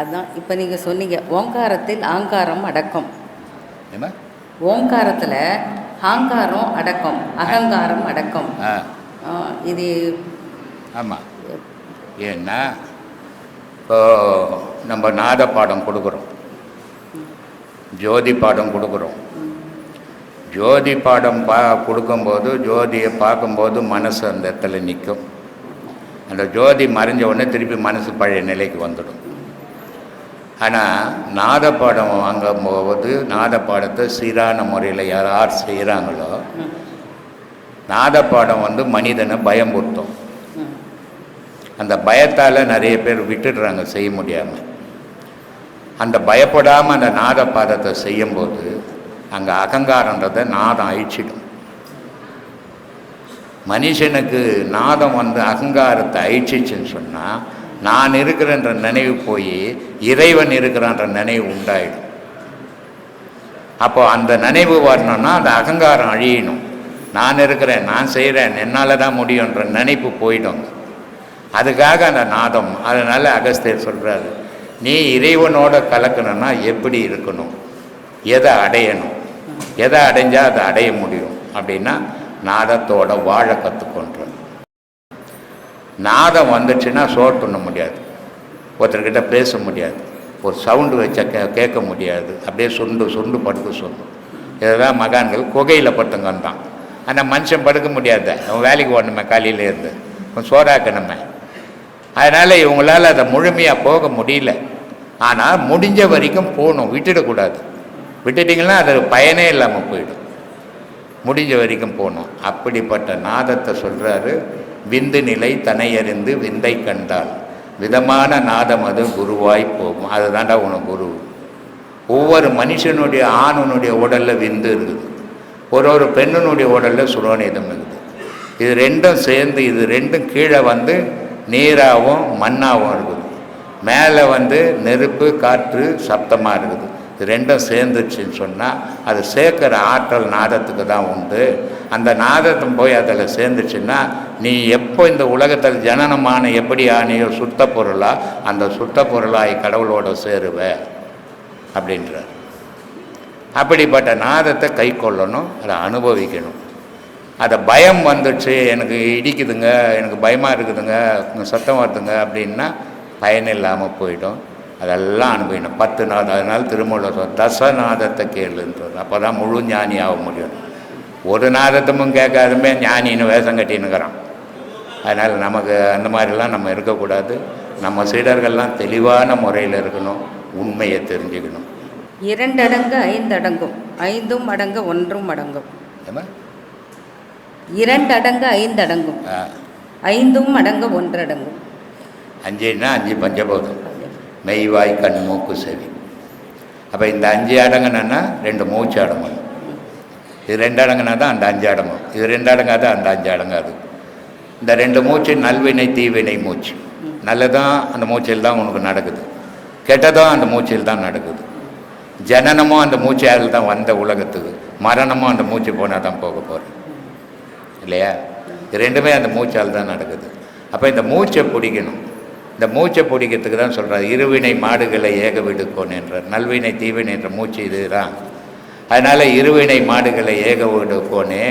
அதுதான் இப்போ நீங்கள் சொன்னீங்க ஓங்காரத்தில் ஆங்காரம் அடக்கம். என்ன? ஓங்காரத்தில் ஆங்காரம் அடக்கம் அகங்காரம் அடக்கம். இது ஆமாம் ஏன்னா இப்போ நம்ம நாத பாடம் கொடுக்குறோம். ஜோதி பாடம் கொடுக்குறோம். ஜோதி பாடம் பா கொடுக்கும்போது ஜோதியை பார்க்கும்போது மனசு அந்த இடத்துல நிற்கும். அந்த ஜோதி மறைஞ்ச உடனே திருப்பி மனசு பழைய நிலைக்கு வந்துடும். ஆனால் நாதப்பாடம் வாங்கும்போது நாத பாடத்தை சீரான முறையில் யார் செய்கிறாங்களோ நாதப்பாடம் வந்து மனிதனை பயமுறுத்தும். அந்த பயத்தால் நிறைய பேர் விட்டுடுறாங்க செய்ய முடியாமல் அந்த பயப்படாமல் அந்த நாத செய்யும்போது அங்கே அகங்காரன்றதை நாதம் அழிச்சிடும். மனுஷனுக்கு நாதம் வந்து அகங்காரத்தை அழிச்சிச்சுன்னு சொன்னால் நான் இருக்கிறேன்ற நினைவு போய் இறைவன் இருக்கிறான்ற நினைவு உண்டாயிடும். அப்போ அந்த நினைவு வரணும்னா அந்த அகங்காரம் அழியணும். நான் இருக்கிறேன் நான் செய்கிறேன் என்னால் தான் முடியுன்ற நினைப்பு போயிடும். அதுக்காக அந்த நாதம் அதனால் அகஸ்தியர் சொல்கிறாரு நீ இறைவனோட கலக்கணும்னா எப்படி இருக்கணும்? எதை அடையணும்? எதை அடைஞ்சால் அதை அடைய முடியும்? அப்படின்னா நாதத்தோட வாழ கற்றுக்கொண்டு நாதம் வந்துச்சுன்னா சோறு துண்ண முடியாது. ஒருத்தர்கிட்ட பேச முடியாது. ஒரு சவுண்டு வச்ச கே கேட்க முடியாது. அப்படியே சுண்டு சுண்டு படுக்க சொல்லும். இதெல்லாம் மகான்கள் குகையில் படுத்துங்கன்றான். ஆனால் மனுஷன் படுக்க முடியாது. அவன் வேலைக்கு ஓடணுமே காலையில் இருந்து. கொஞ்சம் சோறாக்கணுமே. அதனால் இவங்களால் அதை முழுமையாக போக முடியல. ஆனால் முடிஞ்ச வரைக்கும் போகணும். விட்டுடக்கூடாது விட்டுட்டிங்கன்னா அது பயனே இல்லாமல் போயிடும். முடிஞ்ச வரைக்கும் போகணும். அப்படிப்பட்ட நாதத்தை சொல்கிறாரு விந்து நிலை தனையறிந்து விந்தை கண்டால் விதமான நாதம் அது குருவாய் போகும். அதுதான்டா உனக்கு குரு. ஒவ்வொரு மனுஷனுடைய ஆணுனுடைய உடலில் விந்து இருக்குது. ஒரு ஒரு பெண்ணினுடைய உடலில் சுரோனிதம் இருக்குது. இது ரெண்டும் சேர்ந்து இது ரெண்டும் கீழே வந்து நீராகவும் மண்ணாகவும் இருக்குது. மேலே வந்து நெருப்பு காற்று சப்தமாக இருக்குது. இது ரெண்டும் சேர்ந்துச்சுன்னு சொன்னால் அது சேர்க்குற ஆற்றல் நாதத்துக்கு தான் உண்டு. அந்த நாதத்தை போய் அதில் சேர்ந்துச்சுன்னா நீ எப்போ இந்த உலகத்தில் ஜனனமான எப்படி ஆனியோ சுத்த பொருளா அந்த சுத்த பொருளாய் கடவுளோட சேருவ அப்படின்றார். அப்படிப்பட்ட நாதத்தை கை கொள்ளணும் அதை அனுபவிக்கணும். அதை பயம் வந்துச்சு எனக்கு இடிக்குதுங்க எனக்கு பயமாக இருக்குதுங்க சத்தம் வருதுங்க அப்படின்னா பயன் இல்லாமல் போயிடும். அதெல்லாம் அனுபவிக்கணும். பத்து நாள் அதனால் திருமூலர் தசநாதத்தை கேளுன்றார் அப்போ தான் முழு ஞானி ஆக முடியும். ஒரு நாதத்தமும் கேட்காதுமே ஞானின்னு வேஷம் கட்டின்னுக்கிறான். அதனால் நமக்கு அந்த மாதிரிலாம் நம்ம இருக்கக்கூடாது. நம்ம சீடர்கள்லாம் தெளிவான முறையில் இருக்கணும் உண்மையை தெரிஞ்சுக்கணும். இரண்டடங்கு ஐந்தடங்கும் ஐந்தும் அடங்க ஒன்றும் அடங்கும்? இரண்டடங்கு ஐந்தடங்கும் ஐந்தும் அடங்க ஒன்றடங்கும் அஞ்சுன்னா அஞ்சு பஞ்சபூதம். மெய்வாய் கண் மூக்கு செவி. அப்போ இந்த அஞ்சு அடங்குனன்னா ரெண்டு மூச்சு அடங்கும். இது ரெண்டு அடங்குனா தான் அந்த அஞ்சு அடங்கும். இது ரெண்டு அடங்காது அந்த அஞ்சு அடங்காது. இந்த ரெண்டு மூச்சு நல்வினை தீவினை மூச்சு. நல்லதான் அந்த மூச்சில் தான் உனக்கு நடக்குது. கெட்டதும் அந்த மூச்சில் தான் நடக்குது. ஜனனமும் அந்த மூச்சால் தான் வந்த உலகத்துக்கு. மரணமும் அந்த மூச்சு போனால் தான் போக போகிறேன் இல்லையா? இது ரெண்டுமே அந்த மூச்சால் தான் நடக்குது. அப்போ இந்த மூச்சை பிடிக்கணும். இந்த மூச்சை பிடிக்கிறதுக்கு தான் சொல்கிறார் இருவினை மாடுகளை ஏக விடுக்கோன் என்றார். நல்வினை தீவினை என்ற மூச்சு இதுதான். அதனால் இருவினை மாடுகளை ஏக விடுக்கோனே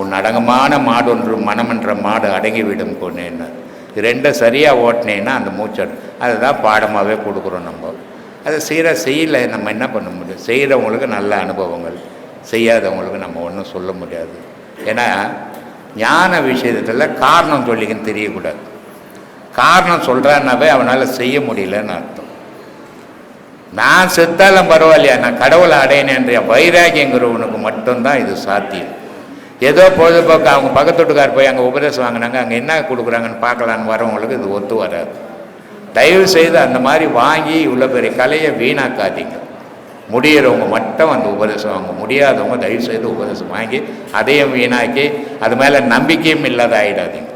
உன் அடங்கமான மாடு ஒன்று மனமென்ற மாடு அடங்கிவிடும் விடும் இது ரெண்டும் சரியாக ஓட்டினேன்னா அந்த மூச்சு அதுதான் பாடமாகவே கொடுக்குறோம் நம்ம. அதை சீராக செய்யலை நம்ம என்ன பண்ண முடியும்? செய்கிறவங்களுக்கு நல்ல அனுபவங்கள். செய்யாதவங்களுக்கு நம்ம ஒன்றும் சொல்ல முடியாது. ஏன்னா ஞான விஷயத்தில் காரணம் சொல்லிக்கன்னு தெரியக்கூடாது. காரணம் சொல்கிறான்னாவே அவனால் செய்ய முடியலன்னு அர்த்தம். நான் செத்தாலும் பரவாயில்லையா? நான் கடவுளை அடையணுன்ற வைராகியங்கிறவனுக்கு மட்டும்தான் இது சாத்தியம். ஏதோ பொழுதுபோக்கு அவங்க பக்கத்து வீட்டுக்கார் போய் அங்கே உபதேசம் வாங்கினாங்க அங்கே என்ன கொடுக்குறாங்கன்னு பார்க்கலான்னு வரவங்களுக்கு இது ஒத்து வராது. தயவு செய்து அந்த மாதிரி வாங்கி இவ்வளோ பெரிய கலையை வீணாக்காதீங்க. முடிகிறவங்க மட்டும் அந்த உபதேசம் வாங்க முடியாதவங்க தயவு செய்து உபதேசம் வாங்கி அதையும் வீணாக்கி அது மேலே நம்பிக்கையும் இல்லாத ஆகிடாதீங்க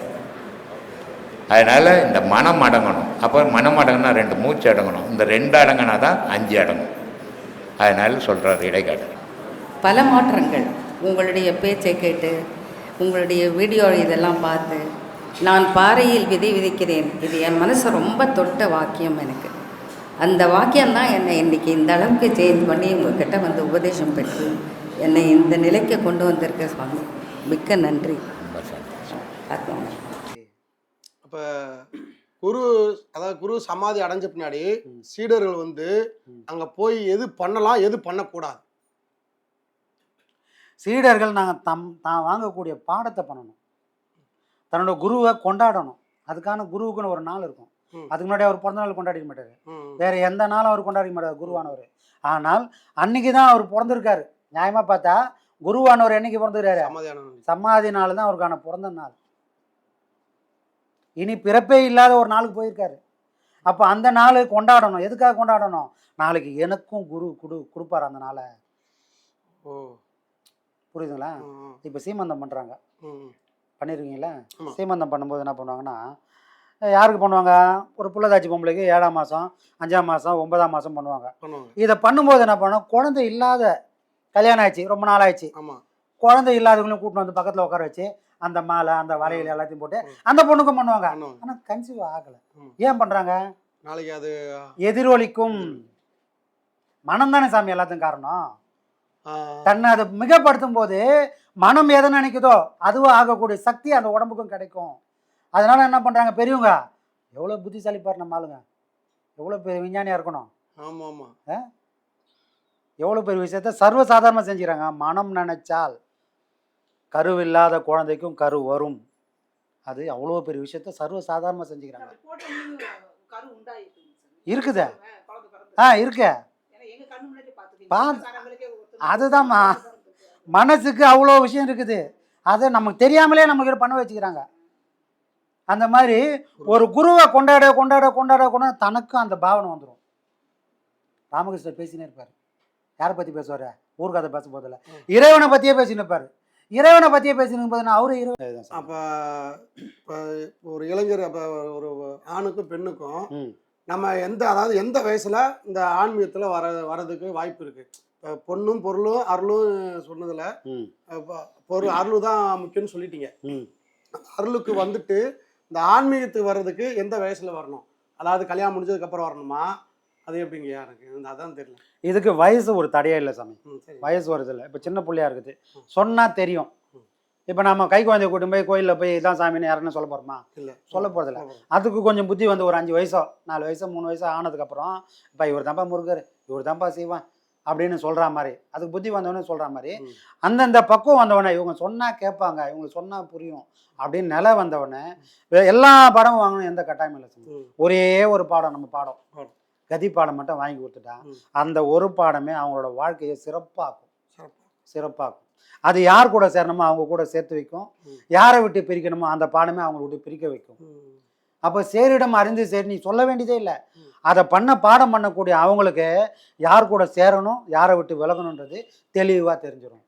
அதனால் இந்த மனம் அடங்கணும். அப்போ மனம் அடங்கினா ரெண்டு மூச்சு அடங்கணும். இந்த ரெண்டு அடங்கினா தான் அஞ்சு அடங்கும். அதனால சொல்கிறார் இடைக்காடு. பல மாற்றங்கள். உங்களுடைய பேச்சை கேட்டு உங்களுடைய வீடியோ இதெல்லாம் பார்த்து நான் பாறையில் விதை விதைக்கிறேன். இது என் மனசை ரொம்ப தொட்ட வாக்கியம் எனக்கு. அந்த வாக்கியம் தான் என்னை இன்னைக்கு இந்த அளவுக்கு சேஞ்ச் பண்ணி உங்ககிட்ட வந்து உபதேசம் பெற்று என்னை இந்த நிலைக்கு கொண்டு வந்திருக்க சுவாமி. மிக்க நன்றி. ரொம்ப சந்தோஷம். ஆத்மா அப்ப குரு அதாவது குரு சமாதி அடைஞ்ச பின்னாடி சீடர்கள் வந்து அங்க போய் எது பண்ணலாம் எது பண்ணக்கூடாது? சீடர்கள் நாங்கள் தம் தான் வாங்கக்கூடிய பாடத்தை பண்ணணும். தன்னோட குருவை கொண்டாடணும். அதுக்கான குருவுக்குன்னு ஒரு நாள் இருக்கும். அதுக்கு முன்னாடி அவர் பிறந்த நாள் கொண்டாடிக்க மாட்டார். வேற எந்த நாளும் அவர் கொண்டாடிக்க மாட்டார் குருவானவர். ஆனால் அன்னைக்கு தான் அவர் பிறந்திருக்காரு. நியாயமா பார்த்தா குருவானவர் என்னைக்கு பிறந்திருக்காரு? சமாதி நாள் தான் அவருக்கான பிறந்த நாள். இனி பிறப்பே இல்லாத ஒரு நாளுக்கு போயிருக்காரு. அப்போ அந்த நாள் கொண்டாடணும். எதுக்காக கொண்டாடணும்? நாளைக்கு எனக்கும் குரு குடு கொடுப்பாரு அந்த நாளை. ஓ. புரியுதுங்களா? இப்போ சீமந்தம் பண்ணுறாங்க ம், பண்ணியிருக்கீங்களா. சீமந்தம் பண்ணும்போது என்ன பண்ணுவாங்கன்னா யாருக்கு பண்ணுவாங்க? ஒரு புள்ளதாச்சி பொம்பளைக்கு ஏழாம் மாதம் அஞ்சாம் மாதம் ஒன்பதாம் மாதம் பண்ணுவாங்க. இதை பண்ணும்போது என்ன பண்ணோம் குழந்தை இல்லாத கல்யாணம் ஆயிடுச்சு ரொம்ப நாள் ஆயிடுச்சு குழந்தை இல்லாதவங்களையும் கூட்டிட்டு வந்து பக்கத்தில் உட்கார வச்சு அந்த மாலை அந்த வளையல் எல்லாத்தையும் போட்டு. அந்த பொண்ணுக்கும் பண்ணுவாங்க. ஆனால் கன்சீவ் ஆகலை. ஏன் பண்ணுறாங்க நாளைக்கு அது எதிரொலிக்கும். மனம் தானே சாமி எல்லாத்துக்கும் காரணம்? தன்னை அதை மிகப்படுத்தும் போது மனம் எதை நினைக்குதோ அதுவும் ஆகக்கூடிய சக்தி அந்த உடம்புக்கும் கிடைக்கும். அதனால என்ன பண்றாங்க பெரியவங்க? எவ்வளோ புத்திசாலி பாரு நம்ம ஆளுங்க. எவ்வளோ பெரிய விஞ்ஞானியா இருக்கணும். ஆமா ஆமா எவ்வளோ பெரிய விஷயத்த சர்வசாதாரணமாக செஞ்சுக்கிறாங்க. மனம் நினைச்சால். கருவில்லாத குழந்தைக்கும் கரு வரும். அது அவ்வளோ பெரிய விஷயத்த சர்வசாதாரணமாக செஞ்சுக்கிறாங்க. இருக்குதே. ஆ இருக்க. பா- அதுதாம்மா. மனசுக்கு அவ்வளோ விஷயம் இருக்குது. அதை நமக்கு தெரியாமலே நமக்கு பண்ண வச்சுக்கிறாங்க. அந்த மாதிரி ஒரு குருவை கொண்டாட கொண்டாட கொண்டாட கொண்டாட தனக்கும் அந்த பாவனை வந்துடும் ராமகிருஷ்ணர் பேசினே இருப்பார். யாரை பற்றி பேசுவார்? ஊர்கதை பேச போதில்ல இறைவனை பற்றியே பேசின்னு இருப்பார். இறைவனை பற்றியே பேசினு போது அவரு இறைவன். அப்ப இப்ப ஒரு இளைஞர் அப்ப ஒரு ஆணுக்கும் பெண்ணுக்கும். நம்ம எந்த அதாவது எந்த வயசுல இந்த ஆன்மீகத்துல வர வரதுக்கு வாய்ப்பு இருக்கு? இப்ப பொண்ணும் பொருளும் அருளும் சொன்னதுல பொருள் அருள் தான் முக்கியம்னு சொல்லிட்டீங்க. அருளுக்கு வந்துட்டு இந்த ஆன்மீகத்துக்கு வர்றதுக்கு எந்த வயசுல வரணும்? அதாவது கல்யாணம் முடிஞ்சதுக்கு அப்புறம் வரணுமா? அது எப்படிங்க? இந்த அதான் தெரியல. இதுக்கு வயசு ஒரு தடையே இல்லை சாமி. வயசு வருது இல்லை. இப்போ சின்ன பிள்ளையா இருக்குது. சொன்னால் தெரியும். இப்போ நம்ம கை குழந்தைய கூட்டு போய் கோயிலில் போய் இதான் சாமின்னு யாருன்னு சொல்ல போகிறோமா இல்ல. சொல்ல போகிறதில்ல. அதுக்கு கொஞ்சம் புத்தி வந்து ஒரு அஞ்சு வயசோ நாலு வயசோ மூணு வயசோ ஆனதுக்கப்புறம் இப்போ இவர் தான்ப்பா முருகர் இவர் தான்ப்பா செய்வான் அப்படின்னு சொல்கிற மாதிரி அதுக்கு புத்தி வந்தவொடனே சொல்கிற மாதிரி. அந்தந்த பக்குவம் வந்தவொடனே இவங்க சொன்னால் கேட்பாங்க இவங்க சொன்னால் புரியும் அப்படின்னு நிலை வந்தவொடனே எல்லா பாடமும் வாங்கணும் எந்த கட்டாயமும் இல்லை ஒரே ஒரு பாடம் நம்ம பாடம். கதி பாடம் மட்டும் வாங்கி கொடுத்துட்டா ம். அந்த ஒரு பாடமே அவங்களோட வாழ்க்கையை சிறப்பாக்கும். சிறப்பு. சிறப்பாக்கும். அது யார் கூட சேரணுமோ அவங்க கூட சேர்த்து வைக்கும். யாரை விட்டு பிரிக்கணுமோ அந்த பாடமே அவங்கள விட்டு பிரிக்க வைக்கும். அப்போ சேரிடம் அறிந்து சரி நீ சொல்ல வேண்டியதே இல்லை. அதை பண்ண பாடம் பண்ணக்கூடிய அவங்களுக்கு யார் கூட சேரணும் யாரை விட்டு விலகணுன்றது தெளிவாக தெரிஞ்சிடும்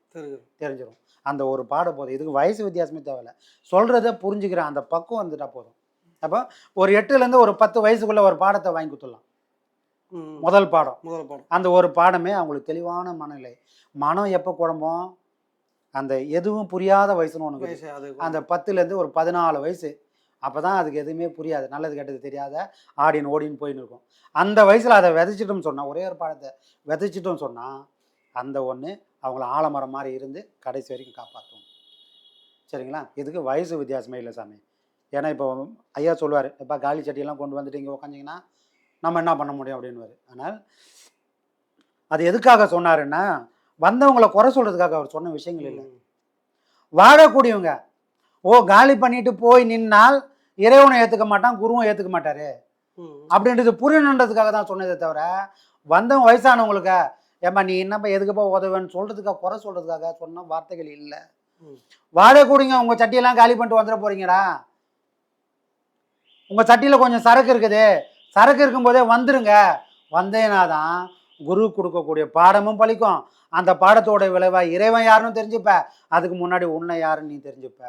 தெரிஞ்சிடும். அந்த ஒரு பாட போதும். இதுக்கு வயசு வித்தியாசமே தேவையில்ல. சொல்கிறத புரிஞ்சுக்கிற அந்த பக்குவம் வந்துட்டா போதும். அப்போ ஒரு எட்டுலேருந்து ஒரு பத்து வயசுக்குள்ள ஒரு பாடத்தை வாங்கி கொடுத்துடலாம். முதல் பாடம். முதல் பாடம். அந்த ஒரு பாடமே அவங்களுக்கு தெளிவான மனநிலை. மனம் எப்போ குழம்பும்? அந்த எதுவும் புரியாத வயசுன்னு ஒன்று அந்த பத்துலேருந்து ஒரு பதினாலு வயசு. அப்போ தான் அதுக்கு எதுவுமே புரியாது. நல்லது கெட்டது தெரியாத ஆடின்னு ஓடின்னு போயின்னு இருக்கும். அந்த வயசில் அதை விதைச்சிட்டோம்னு சொன்னால் ஒரே ஒரு பாடத்தை விதைச்சிட்டோம்னு சொன்னால் அந்த ஒன்று அவங்கள ஆலமரம் மாதிரி இருந்து கடைசி வரைக்கும் காப்பாற்றும் சரிங்களா? இதுக்கு வயசு வித்தியாசமே இல்லை சாமி. ஏன்னா இப்போ ஐயா சொல்லுவார் இப்போ காலி சட்டியெல்லாம் கொண்டு வந்துட்டு இங்கே உக்காந்திங்கன்னா நம்ம என்ன பண்ண முடியும் அப்படின்னுவார். ஆனால் அது எதுக்காக சொன்னாருன்னா வந்தவங்களை குறை சொல்கிறதுக்காக அவர் சொன்ன விஷயங்கள் இல்லை. வாழக்கூடியவங்க ஓ காலி பண்ணிட்டு போய் நின்னால் இறைவனை ஏற்றுக்க மாட்டான் குருவும் ஏற்றுக்க மாட்டாரு. அப்படின்றது புரியணுன்றதுக்காக தான் சொன்னதே தவிர வந்தவங்க வயசானவங்களுக்கு ஏம்மா நீ என்னப்பா எதுக்குப்பா உதவுன்னு சொல்றதுக்காக குறை சொல்றதுக்காக சொன்ன வார்த்தைகள் இல்லை. ம். வாழக்கூடியங்க உங்க சட்டியெல்லாம் காலி பண்ணிட்டு வந்துட போறீங்கடா. உங்க சட்டியில கொஞ்சம் சரக்கு இருக்குது. சரக்கு இருக்கும்போதே வந்துருங்க. வந்தேனா தான் குரு கொடுக்கக்கூடிய பாடமும் பலிக்கும். அந்த பாடத்தோட விளைவா இறைவன் யாருன்னு தெரிஞ்சுப்ப. அதுக்கு முன்னாடி உன்னை யாருன்னு நீ தெரிஞ்சுப்ப.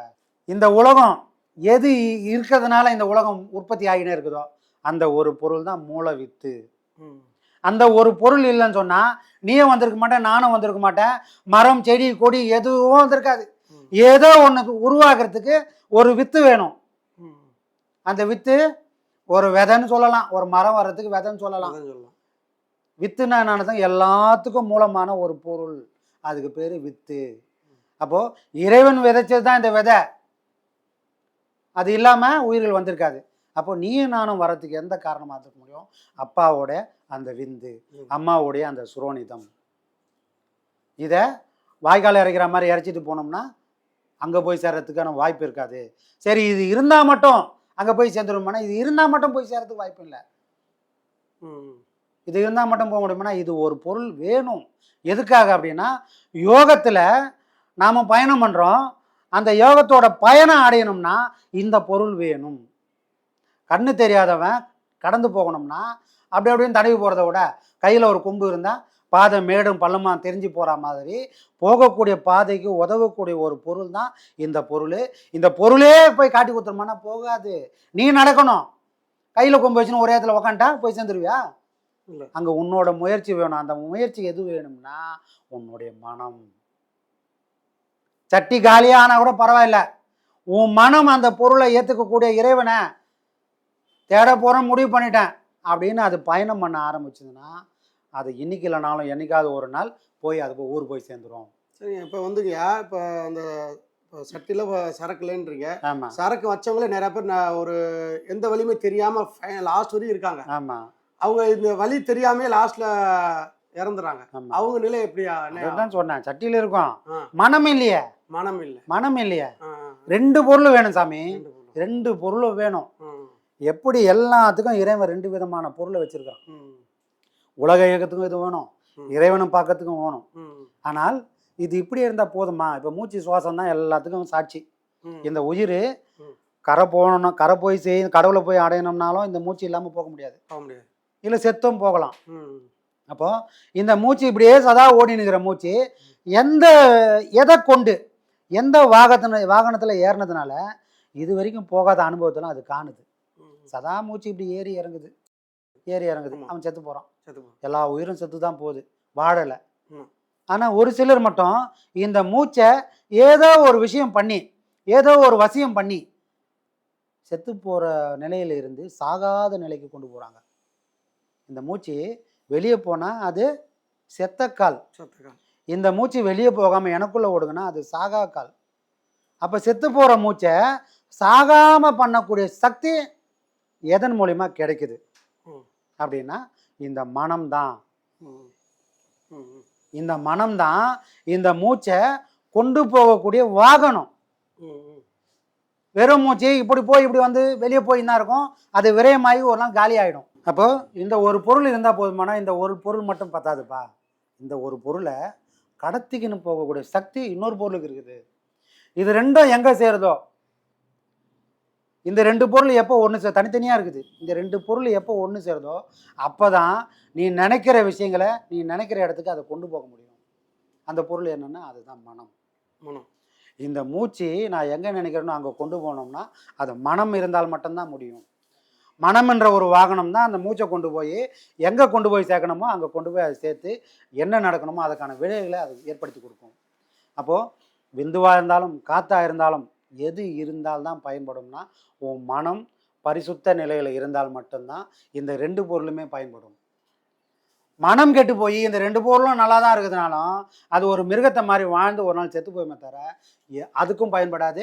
இந்த உலகம் எது இருக்கிறதுனால இந்த உலகம் உற்பத்தி ஆகினே இருக்குதோ அந்த ஒரு பொருள் தான் மூல வித்து. அந்த ஒரு பொருள் இல்லைன்னு சொன்னா நீயும் வந்திருக்க மாட்டேன் நானும் வந்திருக்க மாட்டேன். மரம் செடி கொடி எதுவும் வந்திருக்காது. ஏதோ ஒன்று உருவாக்குறதுக்கு ஒரு வித்து வேணும். அந்த வித்து ஒரு விதைன்னு சொல்லலாம். ஒரு மரம் வர்றதுக்கு விதைன்னு சொல்லலாம். சொல்லலாம். வித்துனா என்னதான் எல்லாத்துக்கும் மூலமான ஒரு பொருள். அதுக்கு பேர் வித்து. அப்போ இறைவன் விதைச்சது தான் இந்த விதை. அது இல்லாமல் உயிர்கள் வந்திருக்காது. அப்போ நீயும் நானும் வரதுக்கு எந்த காரணமாக இருக்க முடியும்? அப்பாவோட அந்த விந்து. அம்மாவுடைய அந்த சுரோனிதம். இதை வாய்க்கால் இறைக்கிற மாதிரி இறைச்சிட்டு போனோம்னா அங்கே போய் சேர்றதுக்கான வாய்ப்பு இருக்காது. சரி இது இருந்தால் மட்டும் அங்கே போய் சேர்ந்துருமானா இது இருந்தால் மட்டும் போய் சேர்றதுக்கு வாய்ப்பு இல்லை. ம். இது இருந்தால் மட்டும் போக முடியுமானா இது ஒரு பொருள் வேணும். எதுக்காக அப்படின்னா யோகத்தில் நாம் பயணம் பண்ணுறோம் அந்த யோகத்தோட பயணம் அடையணும்னா இந்த பொருள் வேணும். கண்ணு தெரியாதவன் கடந்து போகணும்னா அப்படி அப்படின்னு தடவி போகிறத விட கையில் ஒரு கொம்பு இருந்தால் பாதை மேடும் பள்ளமா தெரிஞ்சு போகிற மாதிரி போகக்கூடிய பாதைக்கு உதவக்கூடிய ஒரு பொருள் தான் இந்த பொருள். இந்த பொருளே போய் காட்டி கொடுத்துருமானா போகாது. நீ நடக்கணும். கையில் கொம்பு வச்சுன்னு ஒரே இடத்துல உக்காண்டா போய் சேர்ந்துருவியா. அங்கே உன்னோட முயற்சி வேணும். அந்த முயற்சி எது வேணும்னா உன்னுடைய மனம். சட்டி காலியா ஆனா கூட பரவாயில்ல. உன் மனம் அந்த பொருளை ஏற்றுக்கக்கூடிய இறைவனை தேட போகிறேன் முடிவு பண்ணிட்டேன் அப்படின்னு அது பயணம் பண்ண ஆரம்பிச்சதுன்னா அது இன்னைக்கு இல்லைனாலும் என்னைக்காவது ஒரு நாள் போய் அது ஊர் போய் சேர்ந்துரும். சரிங்க. இப்போ வந்துங்கய்யா இப்போ அந்த சட்டியில் சரக்கு இல்லைன்றீங்க ஆமாம் சரக்கு வச்சவங்களே நிறைய பேர் நான் ஒரு எந்த வழியுமே தெரியாமல் லாஸ்ட் வரையும் இருக்காங்க. ஆமாம் அவங்க இந்த வழி தெரியாமே லாஸ்ட்ல இறந்துறாங்க. அவங்க நிலை எப்படியா? அதுதான் சொன்னேன். சட்டியில் இருக்கும். மனம் இல்லையே. மனம் இல்லை. மனம் இல்லையே. ரெண்டு பொருள் வேணும் சாமி. ரெண்டு பொருள். ரெண்டு பொருளும் வேணும். எப்படி எல்லாத்துக்கும் இறைவன் ரெண்டு விதமான பொருளை வச்சிருக்கான். உலக இயக்கத்துக்கும் இது வேணும். இறைவனும் பார்க்கறதுக்கும் வேணும். ஆனால் இது இப்படி இருந்தால் போதுமா? இப்போ மூச்சு சுவாசம் தான் எல்லாத்துக்கும் சாட்சி. இந்த உயிர். கரை போகணும் கரை போய் செய் கடவுளை போய் அடையணும்னாலும் இந்த மூச்சு இல்லாமல் போக முடியாது. இல்லை செத்தும் போகலாம். அப்போ இந்த மூச்சு இப்படியே சதா ஓடினுக்கிற மூச்சு எந்த எதை கொண்டு எந்த வாகத்தின வாகனத்தில் ஏறினதுனால இது வரைக்கும் போகாத அனுபவத்தெல்லாம் அது காணுது. சதா மூச்சு இப்படி ஏறி இறங்குது. ஏறி இறங்குது. அவன் செத்து போகிறான். எல்லா உயிரும் செத்து தான் போகுது. வாழலை. ஆனால் ஒரு சிலர் மட்டும் இந்த மூச்சை ஏதோ ஒரு விஷயம் பண்ணி ஏதோ ஒரு வசியம் பண்ணி செத்து போகிற நிலையில இருந்து சாகாத நிலைக்கு கொண்டு போகிறாங்க இந்த மூச்சு வெளியே போனால் அது செத்த கால் செத்துக்கால். இந்த மூச்சு வெளியே போகாமல் எனக்குள்ளே ஓடுங்கன்னா அது சாகா கால் அப்போ செத்து போகிற மூச்சை சாகாமல் பண்ணக்கூடிய சக்தி எதன் மூலிமா கிடைக்குது? அப்படின்னா இந்த மனம்தான். இந்த மனம்தான் இந்த மூச்சை கொண்டு போகக்கூடிய வாகனம். வெறும் மூச்சு இப்படி போய் இப்படி வந்து வெளியே போய் தான் இருக்கும். அது விரயமாகி ஒரு நாள் காலி ஆகிடும் அப்போ இந்த ஒரு பொருள் இருந்தால் போதுமானா இந்த ஒரு பொருள் மட்டும் பத்தாதுப்பா. இந்த ஒரு பொருளை கடத்திக்கின்னு போகக்கூடிய சக்தி இன்னொரு பொருளுக்கு இருக்குது. இது ரெண்டும் எங்கே சேருதோ? இந்த ரெண்டு பொருள் எப்போ ஒன்று சே தனித்தனியாக இருக்குது. இந்த ரெண்டு பொருள் எப்போ ஒன்று சேருதோ அப்போ தான் நீ நினைக்கிற விஷயங்களை நீ நினைக்கிற இடத்துக்கு அதை கொண்டு போக முடியும். அந்த பொருள் என்னென்னா அதுதான் மனம். மனம். இந்த மூச்சு நான் எங்கே நினைக்கிறேனோ அங்கே கொண்டு போனோம்னா அது மனம் இருந்தால் மட்டும்தான் முடியும். மனம் என்ற ஒரு வாகனம் தான் அந்த மூச்சை கொண்டு போய் எங்கே கொண்டு போய் சேர்க்கணுமோ அங்கே கொண்டு போய் அதை சேர்த்து என்ன நடக்கணுமோ அதுக்கான விளைவுகளை அது ஏற்படுத்தி கொடுக்கும். அப்போது விந்துவாக இருந்தாலும் காத்தா இருந்தாலும் எது இருந்தால்தான் பயன்படும்னா உன் மனம் பரிசுத்த நிலையில் இருந்தால் மட்டும்தான் இந்த ரெண்டு பொருளுமே பயன்படும். மனம் கெட்டு போய் இந்த ரெண்டு பொருளும் நல்லா தான் இருக்குதுனாலும் அது ஒரு மிருகத்தை மாதிரி வாழ்ந்து ஒரு நாள் செத்து போயுமே தவிர எ- அதுக்கும் பயன்படாது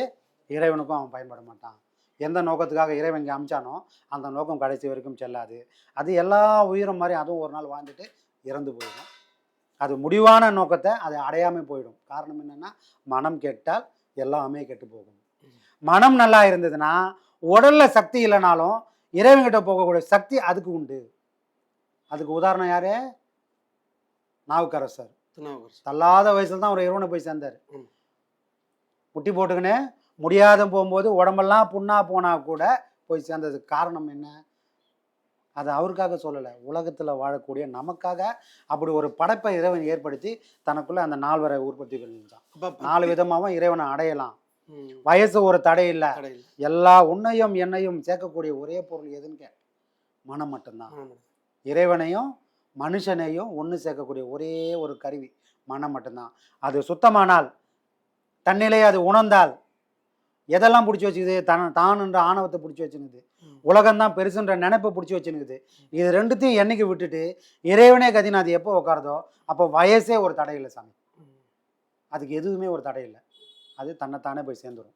இறைவனுக்கும் அவன் பயன்பட மாட்டான். எந்த நோக்கத்துக்காக இறைவன் இங்கே அமிச்சானோ அந்த நோக்கம் கடைசி வரைக்கும் செல்லாது. அது எல்லா உயிரும் மாதிரி அதுவும் ஒரு நாள் வாழ்ந்துட்டு இறந்து போயிடும். அது முடிவான நோக்கத்தை அது அடையாமல் போயிடும். காரணம் என்னென்னா மனம் கெட்டால் எல்லாமே கெட்டு போகும். மனம் நல்லா இருந்ததுன்னா உடல்ல சக்தி இல்லைனாலும் இறைவன்கிட்ட போகக்கூடிய சக்தி அதுக்கு உண்டு. அதுக்கு உதாரணம் யாரு? நாவுக்கரசர். தள்ளாத வயசுல தான் ஒரு இறைவனை போய் சேர்ந்தார். முட்டி போட்டுக்கின்னு முடியாத போகும்போது உடம்பெல்லாம் புண்ணா போனா கூட போய் சேர்ந்ததுக்கு காரணம் என்ன? அது அவருக்காக சொல்லலை. உலகத்தில் வாழக்கூடிய நமக்காக அப்படி ஒரு படைப்பை இறைவன் ஏற்படுத்தி தனக்குள்ள அந்த நால்வரை உற்பத்தி பண்ணிச்சான் அப்ப நாலு விதமாகவும் இறைவனை அடையலாம். வயசு ஒரு தடை இல்லை. எல்லா உன்னையும் என்னையும் சேர்க்கக்கூடிய ஒரே பொருள் எதுன்னு கேட்ட மனம் மட்டும்தான். இறைவனையும் மனுஷனையும் ஒன்று சேர்க்கக்கூடிய ஒரே ஒரு கருவி மனம் மட்டும்தான். அது சுத்தமானால் தன்னிலே அது உணர்ந்தால் எதெல்லாம் பிடிச்சி வச்சுக்குது? தன் தானுன்ற ஆணவத்தை பிடிச்சி வச்சுனுக்குது ம். உலகம்தான் பெருசுன்ற நினைப்பை பிடிச்சி வச்சுனுக்குது இது ரெண்டுத்தையும் என்னைக்கு விட்டுட்டு இறைவனே கதின்னு அது எப்போ உட்காருதோ அப்போ வயசே ஒரு தடை இல்லை சாமி. அதுக்கு எதுவுமே ஒரு தடை இல்லை அது தன்னைத்தானே போய் சேர்ந்துடும்